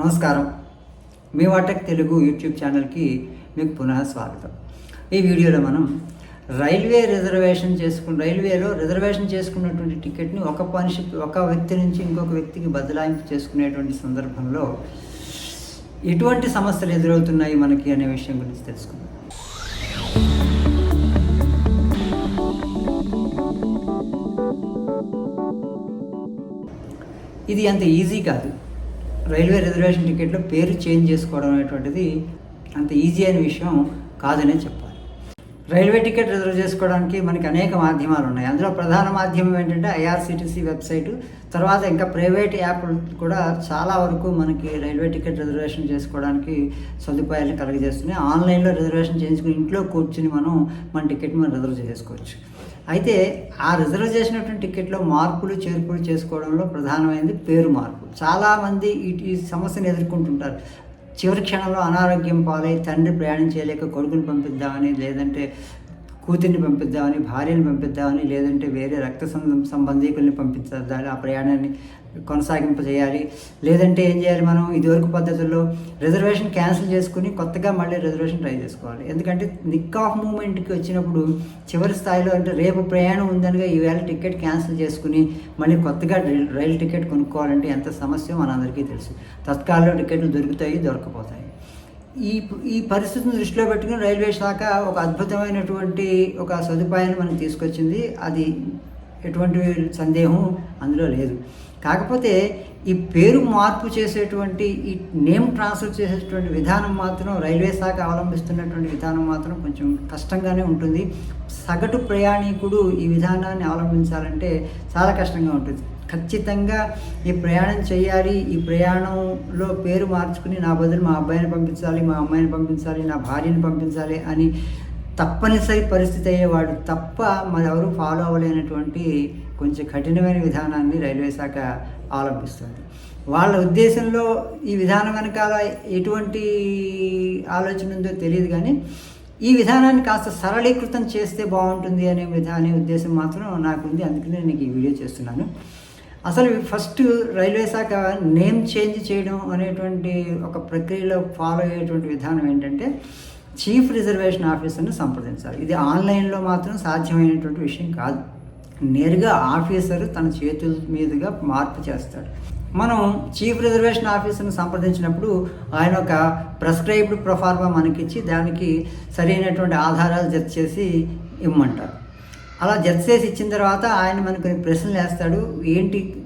నమస్కారం. మీ వాటక్ తెలుగు యూట్యూబ్ ఛానల్కి మీకు పునః స్వాగతం. ఈ వీడియోలో మనం రైల్వే రిజర్వేషన్ చేసుకున్న రైల్వేలో రిజర్వేషన్ చేసుకున్నటువంటి టికెట్ని ఒక మనిషి ఒక వ్యక్తి నుంచి ఇంకొక వ్యక్తికి బదలాయింపు చేసుకునేటువంటి సందర్భంలో ఎటువంటి సమస్యలు ఎదురవుతున్నాయి మనకి అనే విషయం గురించి తెలుసుకుందాం. ఇది అంత ఈజీ కాదు. రైల్వే రిజర్వేషన్ టికెట్లో పేరు చేంజ్ చేసుకోవడం అనేటువంటిది అంత ఈజీ అయిన విషయం కాదనే చెప్పాలి. రైల్వే టికెట్ రిజర్వ్ చేసుకోవడానికి మనకి అనేక మాధ్యమాలు ఉన్నాయి. అందులో ప్రధాన మాధ్యమం ఏంటంటే ఐఆర్సిటీసీ వెబ్సైటు. తర్వాత ఇంకా ప్రైవేట్ యాప్లు కూడా చాలా వరకు మనకి రైల్వే టికెట్ రిజర్వేషన్ చేసుకోవడానికి సదుపాయాలను కలుగజేస్తున్నాయి. ఆన్లైన్లో రిజర్వేషన్ చేయించుకుని ఇంట్లో కూర్చుని మనం మన టికెట్ మనం రిజర్వ్ చేసుకోవచ్చు. అయితే ఆ రిజర్వ్ చేసినటువంటి టికెట్లో మార్పులు చేర్పులు చేసుకోవడంలో ప్రధానమైనది పేరు మార్పు. చాలామంది ఈ సమస్యను ఎదుర్కొంటుంటారు. చివరి క్షణంలో అనారోగ్యం పాలై తండ్రి ప్రయాణం చేయలేక కొడుకుని పంపిద్దామని లేదంటే కూతుర్ని పంపిద్దామని భార్యని పంపిద్దామని లేదంటే వేరే రక్త సం- సంబంధీకుల్ని పంపించాలి ఆ ప్రయాణాన్ని కొనసాగింపజేయాలి లేదంటే ఏం చేయాలి మనం? ఇదివరకు పద్ధతుల్లో రిజర్వేషన్ క్యాన్సిల్ చేసుకుని కొత్తగా మళ్ళీ రిజర్వేషన్ ట్రై చేసుకోవాలి. ఎందుకంటే నిక్ ఆఫ్ మూమెంట్కి వచ్చినప్పుడు చివరి స్థాయిలో అంటే రేపు ప్రయాణం ఉందనగా ఈవేళ టికెట్ క్యాన్సిల్ చేసుకుని మళ్ళీ కొత్తగా రైల్- రైలు టికెట్ కొనుక్కోవాలంటే ఎంత సమస్య మనందరికీ తెలుసు. తత్కాలలో టికెట్లు దొరుకుతాయి దొరకపోతాయి ఈ ఈ పరిస్థితిని దృష్టిలో పెట్టుకుని రైల్వే శాఖ ఒక అద్భుతమైనటువంటి ఒక సదుపాయాన్ని మనం తీసుకొచ్చింది. అది ఎటువంటి సందేహం అందులో లేదు. కాకపోతే ఈ పేరు మార్పు చేసేటువంటి ఈ నేమ్ ట్రాన్స్ఫర్ చేసేటువంటి విధానం మాత్రం రైల్వే శాఖ అవలంబిస్తున్నటువంటి విధానం మాత్రం కొంచెం కష్టంగానే ఉంటుంది. సగటు ప్రయాణికుడు ఈ విధానాన్ని అవలంబించాలంటే చాలా కష్టంగా ఉంటుంది. ఖచ్చితంగా ఈ ప్రయాణం చేయాలి ఈ ప్రయాణంలో పేరు మార్చుకుని నా బదులు మా అబ్బాయిని పంపించాలి మా అమ్మాయిని పంపించాలి నా భార్యని పంపించాలి అని తప్పనిసరి పరిస్థితి అయ్యేవాడు తప్ప మరెవరూ ఫాలో అవ్వలేనటువంటి కొంచెం కఠినమైన విధానాన్ని రైల్వే శాఖ అవలంబిస్తుంది వాళ్ళ ఉద్దేశంలో ఈ విధానం వెనకాల ఎటువంటి ఆలోచన ఉందో తెలియదు కానీ ఈ విధానాన్ని కాస్త సరళీకృతం చేస్తే బాగుంటుంది అనే విధానే ఉద్దేశం మాత్రం నాకుంది. అందుకనే నేను ఈ వీడియో చేస్తున్నాను. అసలు ఫస్ట్ రైల్వే శాఖ నేమ్ చేంజ్ చేయడం అనేటువంటి ఒక ప్రక్రియలో ఫాలో అయ్యేటువంటి విధానం ఏంటంటే చీఫ్ రిజర్వేషన్ ఆఫీసర్ని సంప్రదించాలి. ఇది ఆన్లైన్లో మాత్రం సాధ్యమైనటువంటి విషయం కాదు. నేరుగా ఆఫీసర్ తన చేతుల మీదుగా మార్పు చేస్తాడు. మనం చీఫ్ రిజర్వేషన్ ఆఫీసర్ని సంప్రదించినప్పుడు ఆయన ఒక ప్రెస్క్రైబ్డ్ ప్రొఫార్మా మనకిచ్చి దానికి సరైనటువంటి ఆధారాలు జత చేసి ఇమ్మంటారు. అలా జత చేసి ఇచ్చిన తర్వాత ఆయన మనకు కొన్ని ప్రశ్నలు వేస్తాడు. ఏంటి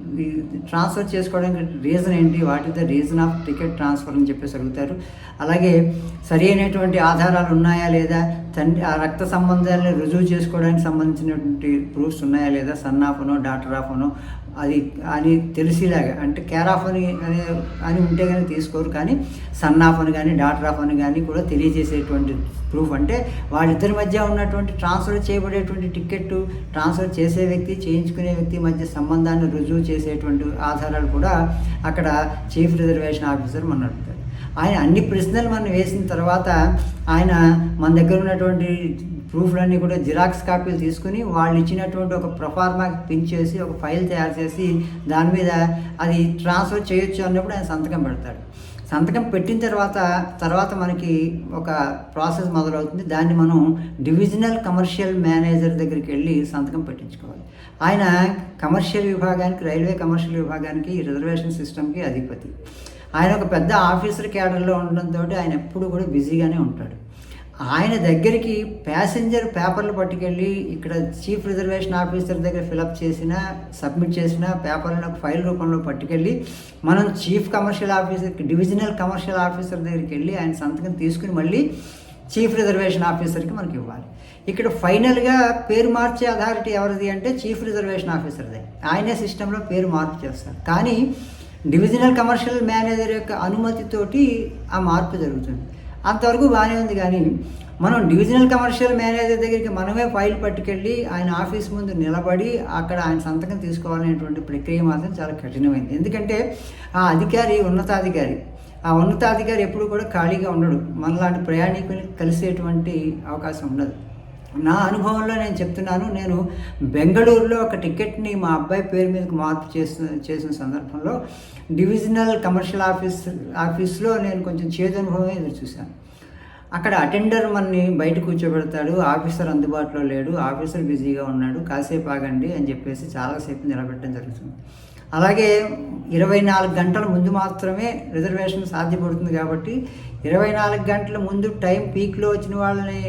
ట్రాన్స్ఫర్ చేసుకోవడానికి రీజన్ ఏంటి? What is the reason of ticket transfer అని చెప్పేసి అడుగుతారు. అలాగే సరి అయినటువంటి ఆధారాలు ఉన్నాయా లేదా? తండ్రి ఆ రక్త సంబంధాలను రుజువు చేసుకోవడానికి సంబంధించినటువంటి ప్రూఫ్స్ ఉన్నాయా లేదా? సన్ ఆఫ్నో డాక్టర్ ఆఫ్నో అది అని తెలిసేలాగా. అంటే కేర్ ఆఫ్ అని అనే అని ఉంటే కానీ తీసుకోరు కానీ సన్ ఆఫ్ అని కానీ డాటర్ ఆఫ్ అని కానీ కూడా తెలియజేసేటువంటి ప్రూఫ్ అంటే వాళ్ళిద్దరి మధ్య ఉన్నటువంటి ట్రాన్స్ఫర్ చేయబడేటువంటి టికెట్ ట్రాన్స్ఫర్ చేసే వ్యక్తి చేయించుకునే వ్యక్తి మధ్య సంబంధాన్ని రుజువు చేసేటువంటి ఆధారాలు కూడా అక్కడ చీఫ్ రిజర్వేషన్ ఆఫీసర్ మన అడుగుతారు ఆయన అన్ని ప్రశ్నలు మనం వేసిన తర్వాత ఆయన మన దగ్గర ఉన్నటువంటి ప్రూఫ్లన్నీ కూడా జిరాక్స్ కాపీలు తీసుకుని వాళ్ళు ఇచ్చినటువంటి ఒక ప్రొఫార్మా పిన్ చేసి ఒక ఫైల్ తయారు చేసి దాని మీద అది ట్రాన్స్ఫర్ చేయొచ్చు అన్నప్పుడు ఆయన సంతకం పెడతాడు. సంతకం పెట్టిన తర్వాత తర్వాత మనకి ఒక ప్రాసెస్ మొదలవుతుంది. దాన్ని మనం డివిజనల్ కమర్షియల్ మేనేజర్ దగ్గరికి వెళ్ళి సంతకం పెట్టించుకోవాలి. ఆయన కమర్షియల్ విభాగానికి రైల్వే కమర్షియల్ విభాగానికి రిజర్వేషన్ సిస్టమ్కి అధిపతి. ఆయన ఒక పెద్ద ఆఫీసర్ క్యాడర్లో ఉండడంతో ఆయన ఎప్పుడు కూడా బిజీగానే ఉంటాడు. ఆయన దగ్గరికి ప్యాసింజర్ పేపర్లు పట్టుకెళ్ళి ఇక్కడ చీఫ్ రిజర్వేషన్ ఆఫీసర్ దగ్గర ఫిలప్ చేసిన సబ్మిట్ చేసిన పేపర్లను ఒక ఫైల్ రూపంలో పట్టుకెళ్ళి మనం chief commercial officer divisional commercial officer దగ్గరికి వెళ్ళి ఆయన సంతకం తీసుకుని మళ్ళీ చీఫ్ రిజర్వేషన్ ఆఫీసర్కి మనకి ఇవ్వాలి. ఇక్కడ ఫైనల్గా పేరు మార్చే అథారిటీ ఎవరిది అంటే చీఫ్ రిజర్వేషన్ ఆఫీసర్దే ఆయనే సిస్టంలో పేరు మార్పు చేస్తారు. కానీ డివిజనల్ కమర్షియల్ మేనేజర్ యొక్క అనుమతితోటి ఆ మార్పు జరుగుతుంది. అంతవరకు బాగానే ఉంది కానీ మనం డివిజనల్ కమర్షియల్ మేనేజర్ దగ్గరికి మనమే ఫైల్ పట్టుకెళ్ళి ఆయన ఆఫీస్ ముందు నిలబడి అక్కడ ఆయన సంతకం తీసుకోవాలనేటువంటి ప్రక్రియ మాత్రం చాలా కఠినమైంది. ఎందుకంటే ఆ అధికారి ఉన్నతాధికారి ఆ ఉన్నతాధికారి ఎప్పుడు కూడా ఖాళీగా ఉండడు. మనలాంటి ప్రయాణికులు కలిసేటువంటి అవకాశం ఉండదు. నా అనుభవంలో నేను చెప్తున్నాను నేను బెంగళూరులో ఒక టికెట్ని మా అబ్బాయి పేరు మీదకి మార్పు చేసిన చేసిన సందర్భంలో డివిజనల్ కమర్షియల్ ఆఫీస్ ఆఫీస్లో నేను కొంచెం చేదు అనుభవం ఎదురు చూశాను. అక్కడ అటెండర్ మనని బయట కూర్చోబెడతాడు ఆఫీసర్ అందుబాటులో లేడు ఆఫీసర్ బిజీగా ఉన్నాడు కాసేపు ఆగండి అని చెప్పేసి చాలాసేపు నిలబెట్టడం జరుగుతుంది. అలాగే ఇరవై నాలుగు గంటల ముందు మాత్రమే రిజర్వేషన్ సాధ్యపడుతుంది కాబట్టి ఇరవై నాలుగు గంటల ముందు టైం పీక్లో వచ్చిన వాళ్ళని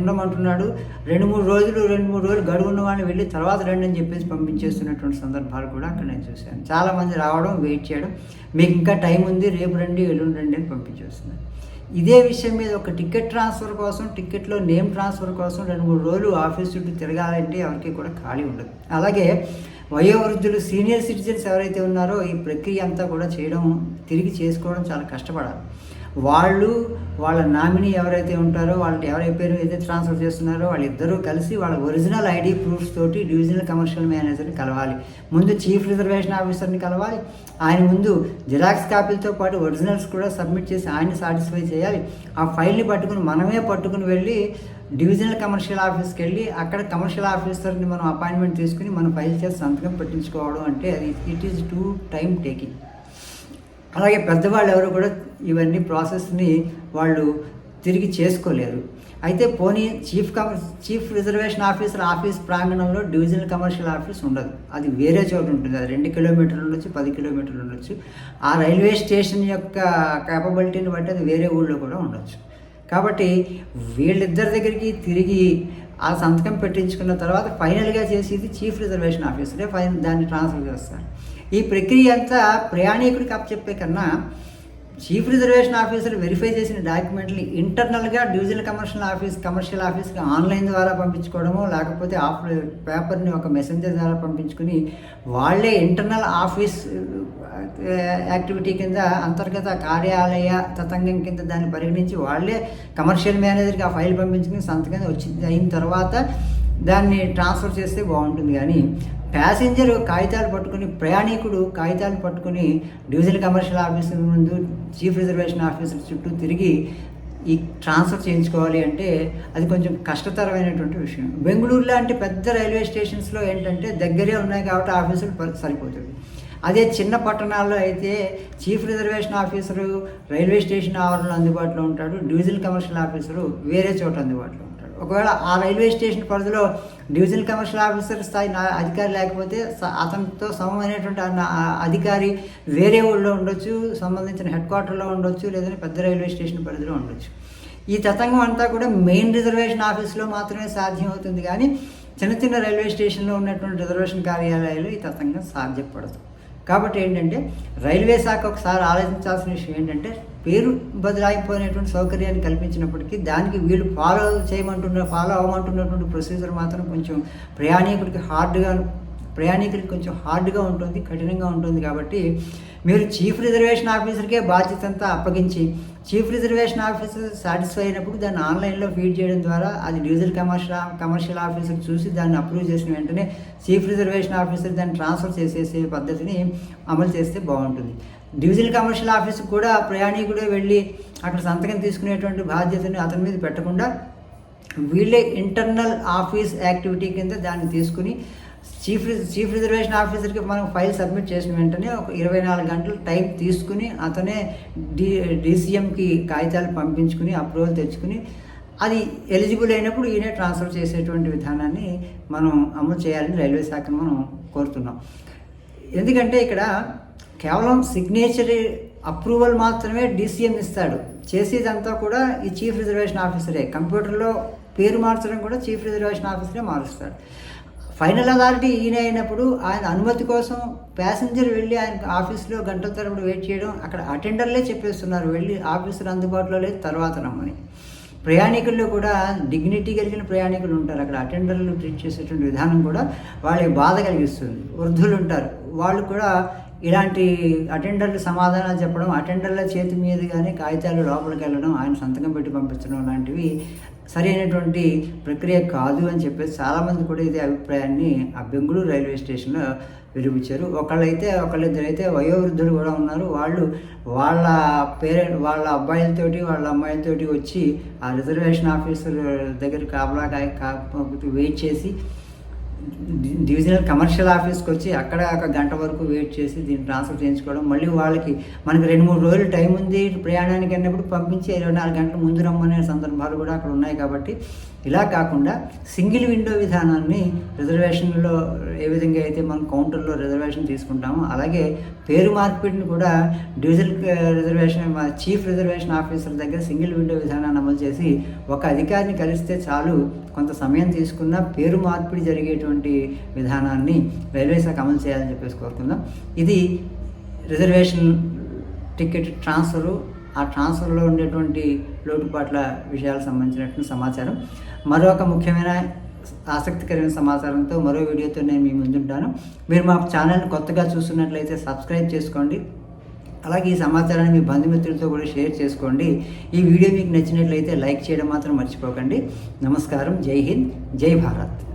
ఉండమంటున్నాడు. రెండు మూడు రోజులు రెండు మూడు రోజులు గడువు ఉన్న వాళ్ళని వెళ్ళి తర్వాత రండి అని చెప్పేసి పంపించేస్తున్నటువంటి సందర్భాలు కూడా అక్కడ నేను చూశాను. చాలామంది రావడం వెయిట్ చేయడం మీకు ఇంకా టైం ఉంది రేపు రండి ఎల్లుండి రండి అని పంపించేస్తున్నారు. ఇదే విషయం మీద ఒక టికెట్ ట్రాన్స్ఫర్ కోసం టికెట్లో నేమ్ ట్రాన్స్ఫర్ కోసం రెండు మూడు రోజులు ఆఫీస్ చుట్టూ తిరగాలంటే ఎవరికి కూడా ఖాళీ ఉండదు. అలాగే వయోవృద్ధులు సీనియర్ సిటిజన్స్ ఎవరైతే ఉన్నారో ఈ ప్రక్రియ అంతా కూడా చేయడం తిరిగి చేసుకోవడం చాలా కష్టపడాలి. వాళ్ళు వాళ్ళ నామినీ ఎవరైతే ఉంటారో వాళ్ళకి ఎవరి పేరు అయితే ట్రాన్స్ఫర్ చేస్తున్నారో వాళ్ళిద్దరూ కలిసి వాళ్ళ ఒరిజినల్ ఐడి ప్రూఫ్స్ తోటి డివిజనల్ కమర్షియల్ మేనేజర్ని కలవాలి. ముందు చీఫ్ రిజర్వేషన్ ఆఫీసర్ని కలవాలి. ఆయన ముందు జిరాక్స్ కాపీలతో పాటు ఒరిజినల్స్ కూడా సబ్మిట్ చేసి ఆయన్ని సాటిస్ఫై చేయాలి. ఆ ఫైల్ని పట్టుకుని మనమే పట్టుకుని వెళ్ళి డివిజనల్ కమర్షియల్ ఆఫీస్కి వెళ్ళి అక్కడ కమర్షియల్ ఆఫీసర్ని మనం అపాయింట్మెంట్ తీసుకుని మనం ఫైల్ చేసి సంతకం పెట్టించుకోవడం అంటే అది it is too time taking అలాగే పెద్దవాళ్ళు ఎవరు కూడా ఇవన్నీ ప్రాసెస్ని వాళ్ళు తిరిగి చేసుకోలేరు. అయితే పోనీ చీఫ్ కమ చీఫ్ రిజర్వేషన్ ఆఫీసర్ ఆఫీస్ ప్రాంగణంలో డివిజనల్ కమర్షియల్ ఆఫీస్ ఉండదు. అది వేరే చోట ఉంటుంది. అది రెండు కిలోమీటర్లు ఉండొచ్చు పది కిలోమీటర్లు ఉండొచ్చు. ఆ రైల్వే స్టేషన్ యొక్క కేపబిలిటీని బట్టి అది వేరే ఊళ్ళో కూడా ఉండొచ్చు. కాబట్టి వీళ్ళిద్దరి దగ్గరికి తిరిగి ఆ సంతకం పెట్టించుకున్న తర్వాత ఫైనల్గా చేసేది చీఫ్ రిజర్వేషన్ ఆఫీసరే. ఫైన్ దాన్ని ట్రాన్స్ఫర్ చేస్తారు. ఈ ప్రక్రియ అంతా ప్రయాణికుడికి అప్పచెప్పే కన్నా చీఫ్ రిజర్వేషన్ ఆఫీసర్ వెరిఫై చేసిన డాక్యుమెంట్ని ఇంటర్నల్గా డివిజనల్ కమర్షియల్ ఆఫీస్ కమర్షియల్ ఆఫీస్కి ఆన్లైన్ ద్వారా పంపించుకోవడమో లేకపోతే ఆఫ్ పేపర్ని ఒక మెసెంజర్ ద్వారా పంపించుకుని వాళ్ళే ఇంటర్నల్ ఆఫీస్ యాక్టివిటీ కింద అంతర్గత కార్యాలయ తతంగం కింద దాన్ని పరిగణించి వాళ్ళే కమర్షియల్ మేనేజర్కి ఆ ఫైల్ పంపించుకుని సంతకం వచ్చింది. అయిన తర్వాత దాన్ని ట్రాన్స్ఫర్ చేస్తే బాగుంటుంది. కానీ ప్యాసింజర్ కాగితాలు పట్టుకుని ప్రయాణికుడు కాగితాలు పట్టుకుని డివిజనల్ కమర్షియల్ ఆఫీసర్ ముందు చీఫ్ రిజర్వేషన్ ఆఫీసర్ చుట్టూ తిరిగి ఈ ట్రాన్స్ఫర్ చేయించుకోవాలి అంటే అది కొంచెం కష్టతరమైనటువంటి విషయం. బెంగళూరు లాంటి పెద్ద రైల్వే స్టేషన్స్లో ఏంటంటే దగ్గరే ఉన్నాయి కాబట్టి ఆఫీసులు సరిపోతుంది. అదే చిన్న పట్టణాల్లో అయితే chief reservation officer railway station ఆవరణలో అందుబాటులో ఉంటాడు డివిజనల్ కమర్షియల్ ఆఫీసరు వేరే చోట అందుబాటులో ఉంటాడు. ఒకవేళ ఆ రైల్వే స్టేషన్ పరిధిలో డివిజనల్ కమర్షియల్ ఆఫీసర్ స్థాయి అధికారి లేకపోతే అతనితో సమమైనటువంటి అధికారి వేరే ఊళ్ళో ఉండొచ్చు సంబంధించిన హెడ్ క్వార్టర్లో ఉండొచ్చు లేదంటే పెద్ద రైల్వే స్టేషన్ పరిధిలో ఉండొచ్చు. ఈ తతంగం అంతా కూడా మెయిన్ రిజర్వేషన్ ఆఫీస్లో మాత్రమే సాధ్యం అవుతుంది కానీ చిన్న చిన్న రైల్వే స్టేషన్లో ఉన్నటువంటి రిజర్వేషన్ కార్యాలయాలు ఈ తతంగం సాధ్యపడదు. కాబట్టి ఏంటంటే రైల్వే శాఖ ఒకసారి ఆలోచించాల్సిన విషయం ఏంటంటే పేరు బదలాయిపోయినటువంటి సౌకర్యాన్ని కల్పించినప్పటికీ దానికి వీళ్ళు ఫాలో చేయమంటున్న ఫాలో అవ్వమంటున్నటువంటి ప్రొసీజర్ మాత్రం కొంచెం ప్రయాణికుడికి హార్డ్గా ప్రయాణికులకి కొంచెం హార్డ్గా ఉంటుంది కఠినంగా ఉంటుంది కాబట్టి మీరు చీఫ్ రిజర్వేషన్ ఆఫీసర్కే బాధ్యత అంతా అప్పగించి చీఫ్ రిజర్వేషన్ ఆఫీసర్ సాటిస్ఫై అయినప్పుడు దాన్ని ఆన్లైన్లో ఫీడ్ చేయడం ద్వారా అది డివిజనల్ కమర్షియల్ కమర్షియల్ ఆఫీసర్ చూసి దాన్ని అప్రూవ్ చేసిన వెంటనే చీఫ్ రిజర్వేషన్ ఆఫీసర్ దాన్ని ట్రాన్స్ఫర్ చేసేసే పద్ధతిని అమలు చేస్తే బాగుంటుంది. డివిజనల్ కమర్షియల్ ఆఫీస్కి కూడా ప్రయాణికుడే వెళ్ళి అక్కడ సంతకం తీసుకునేటువంటి బాధ్యతని అతని మీద పెట్టకుండా వీళ్ళే ఇంటర్నల్ ఆఫీస్ యాక్టివిటీ కింద దాన్ని తీసుకుని చీఫ్ చీఫ్ రిజర్వేషన్ ఆఫీసర్కి మనం ఫైల్ సబ్మిట్ చేసిన వెంటనే ఒక ఇరవై నాలుగు గంటలు టైం తీసుకుని అతనే డి డీసీఎంకి కాగితాలు పంపించుకుని అప్రూవల్ తెచ్చుకుని అది ఎలిజిబుల్ అయినప్పుడు ఈయనే ట్రాన్స్ఫర్ చేసేటువంటి విధానాన్ని మనం అమలు చేయాలని రైల్వే శాఖను మనం కోరుతున్నాం. ఎందుకంటే ఇక్కడ కేవలం సిగ్నేచర్ అప్రూవల్ మాత్రమే డీసీఎం ఇస్తాడు. చేసేదంతా కూడా ఈ చీఫ్ రిజర్వేషన్ ఆఫీసరే కంప్యూటర్లో పేరు మార్చడం కూడా చీఫ్ రిజర్వేషన్ ఆఫీసరే మారుస్తాడు. ఫైనల్ అథారిటీ ఈయన అయినప్పుడు ఆయన అనుమతి కోసం ప్యాసింజర్ వెళ్ళి ఆయన ఆఫీస్లో గంటల తరబడి వెయిట్ చేయడం అక్కడ అటెండర్లే చెప్పేస్తున్నారు. వెళ్ళి ఆఫీసర్ అందుబాటులో లేదు తర్వాత రమ్మని. ప్రయాణికుల్లో కూడా డిగ్నిటీ కలిగిన ప్రయాణికులు ఉంటారు. అక్కడ అటెండర్లు ట్రీట్ చేసేటువంటి విధానం కూడా వాళ్ళకి బాధ కలిగిస్తుంది. వృద్ధులు ఉంటారు. వాళ్ళు కూడా ఇలాంటి అటెండర్లు సమాధానాలు చెప్పడం అటెండర్ల చేతి మీదుగానే కాగితాలు లోపలికి వెళ్ళడం ఆయన సంతకం పెట్టి పంపించడం లాంటివి సరైనటువంటి ప్రక్రియ కాదు అని చెప్పేసి చాలామంది కూడా ఇదే అభిప్రాయాన్ని ఆ బెంగళూరు రైల్వే స్టేషన్లో విరమించారు. ఒకళ్ళైతే ఒకళ్ళిద్దరైతే వయోవృద్ధులు కూడా ఉన్నారు. వాళ్ళు వాళ్ళ పేరెంట్ వాళ్ళ అబ్బాయిలతోటి వాళ్ళ అమ్మాయిలతోటి వచ్చి ఆ రిజర్వేషన్ ఆఫీసర్ దగ్గర కాపలా కా- వెయిట్ చేసి డివిజనల్ కమర్షియల్ ఆఫీస్కి వచ్చి అక్కడ ఒక గంట వరకు వెయిట్ చేసి దీన్ని ట్రాన్స్ఫర్ చేయించుకోవడం మళ్ళీ వాళ్ళకి మనకి రెండు మూడు రోజులు టైం ఉంది ప్రయాణానికి అన్నప్పుడు పంపించి ఇరవై నాలుగు గంటల ముందు రమ్మనే సందర్భాలు కూడా అక్కడ ఉన్నాయి కాబట్టి ఇలా కాకుండా సింగిల్ విండో విధానాన్ని రిజర్వేషన్లో ఏ విధంగా అయితే మనం కౌంటర్లో రిజర్వేషన్ తీసుకుంటామో అలాగే పేరు మార్పిడిని కూడా డివిజనల్ రిజర్వేషన్ మా చీఫ్ రిజర్వేషన్ ఆఫీసర్ దగ్గర సింగిల్ విండో విధానాన్ని అమలు చేసి ఒక అధికారిని కలిస్తే చాలు కొంత సమయం తీసుకున్న పేరు మార్పిడి జరిగేటువంటి విధానాన్ని రైల్వే శాఖ అమలు చేయాలని చెప్పేసి కోరుకుందాం. ఇది రిజర్వేషన్ టికెట్ ట్రాన్స్ఫరు ఆ ట్రాన్స్ఫర్లో ఉండేటువంటి లోటుపాట్ల విషయాలకు సంబంధించినటువంటి సమాచారం. మరొక ముఖ్యమైన ఆసక్తికరమైన సమాచారంతో మరో వీడియోతో నేను మీ ముందుంటాను. మీరు మా ఛానల్ని కొత్తగా చూస్తున్నట్లయితే సబ్స్క్రైబ్ చేసుకోండి. అలాగే ఈ సమాచారాన్ని మీ బంధుమిత్రులతో కూడా షేర్ చేసుకోండి. ఈ వీడియో మీకు నచ్చినట్లయితే లైక్ చేయడం మాత్రం మర్చిపోకండి. నమస్కారం. జై హింద్. జై భారత్.